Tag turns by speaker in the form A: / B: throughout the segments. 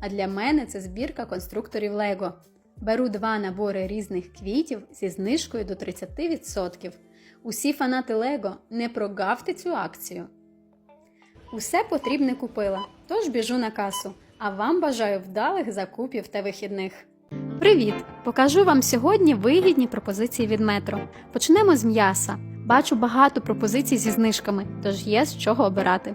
A: А для мене це збірка конструкторів Лего. Беру два набори різних квітів зі знижкою до 30%. Усі фанати Лего не прогавте цю акцію. Усе потрібне купила, тож біжу на касу. А вам бажаю вдалих закупів та вихідних. Привіт! Покажу вам сьогодні вигідні пропозиції від метро. Почнемо з м'яса. Бачу багато пропозицій зі знижками, тож є з чого обирати.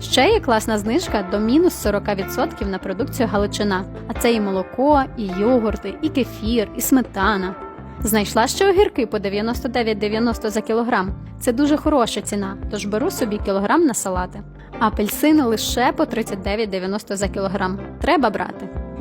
A: Ще є класна знижка до мінус 40% на продукцію Галичина, а це і молоко, і йогурти, і кефір, і сметана. Знайшла ще огірки по 99,90 за кілограм. Це дуже хороша ціна, тож беру собі кілограм на салати. Апельсини лише по 39,90 за кілограм. Треба брати.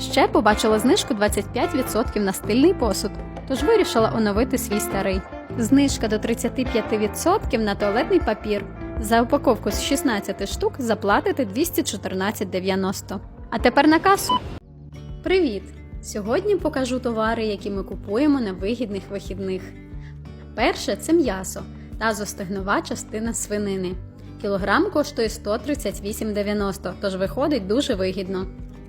A: Ще побачила знижку 25% на стильний посуд, тож вирішила оновити свій старий. Знижка до 35% на туалетний папір. За упаковку з 16 штук заплатите 214,90. А тепер на касу. Привіт! Сьогодні покажу товари, які ми купуємо на вигідних вихідних. Перше це м'ясо та зостигнова частина свинини. Кілограм коштує 138,90, тож виходить дуже вигідно.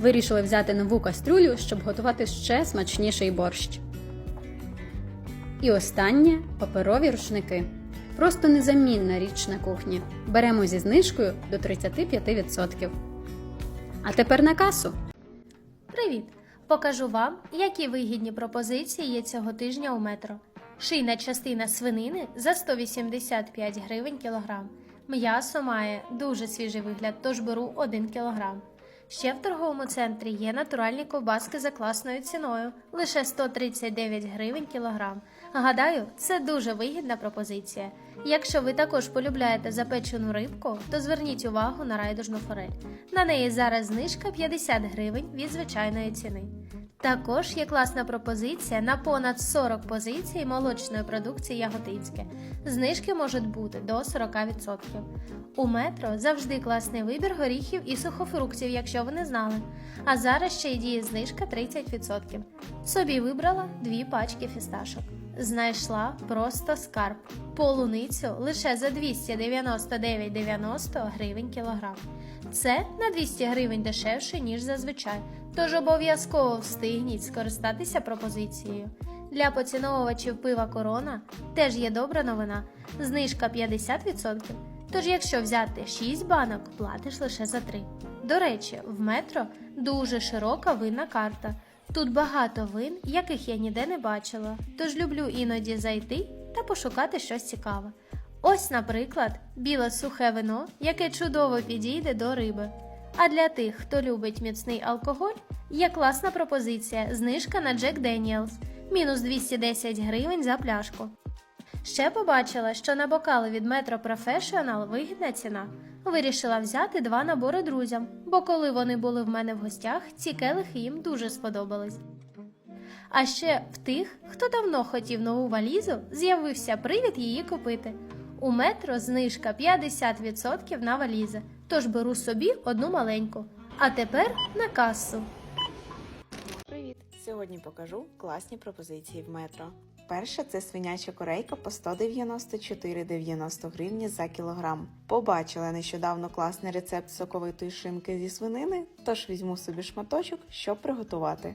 A: Вирішили взяти нову кастрюлю, щоб готувати ще смачніший борщ. І останнє паперові рушники. Просто незамінна річ на кухні. Беремо зі знижкою до 35%. А тепер на касу.
B: Привіт! Покажу вам, які вигідні пропозиції є цього тижня у метро. Шийна частина свинини за 185 гривень кілограм. М'ясо має дуже свіжий вигляд, тож беру 1 кілограм. Ще в торговому центрі є натуральні ковбаски за класною ціною лише 139 гривень кілограм. Гадаю, це дуже вигідна пропозиція. Якщо ви також полюбляєте запечену рибку, то зверніть увагу на райдужну форель. На неї зараз знижка 50 гривень від звичайної ціни. Також є класна пропозиція на понад 40 позицій молочної продукції Яготинське. Знижки можуть бути до 40%. У метро завжди класний вибір горіхів і сухофруктів, якщо ви не знали. А зараз ще й діє знижка 30%. Собі вибрала дві пачки фісташок. Знайшла просто скарб. Полуницю лише за 299,90 гривень кілограм. Це на 200 гривень дешевше, ніж зазвичай. Тож обов'язково встигніть скористатися пропозицією. Для поціновувачів пива корона теж є добра новина. Знижка 50%. Тож, якщо взяти 6 банок, платиш лише за 3. До речі, в метро дуже широка винна карта. Тут багато вин, яких я ніде не бачила, тож люблю іноді зайти та пошукати щось цікаве. Ось, наприклад, біле сухе вино, яке чудово підійде до риби. А для тих, хто любить міцний алкоголь, є класна пропозиція знижка на Jack Daniels – мінус 210 гривень за пляшку. Ще побачила, що на бокали від Metro Professional вигідна ціна. Вирішила взяти два набори друзям, бо коли вони були в мене в гостях, ці келихи їм дуже сподобались. А ще в тих, хто давно хотів нову валізу, з'явився привід її купити. У метро знижка 50% на валізи, тож беру собі одну маленьку. А тепер на касу.
C: Привіт! Сьогодні покажу класні пропозиції в метро. Перша це свиняча корейка по 194,90 гривні за кілограм. Побачила нещодавно класний рецепт соковитої шинки зі свинини, тож візьму собі шматочок, щоб приготувати.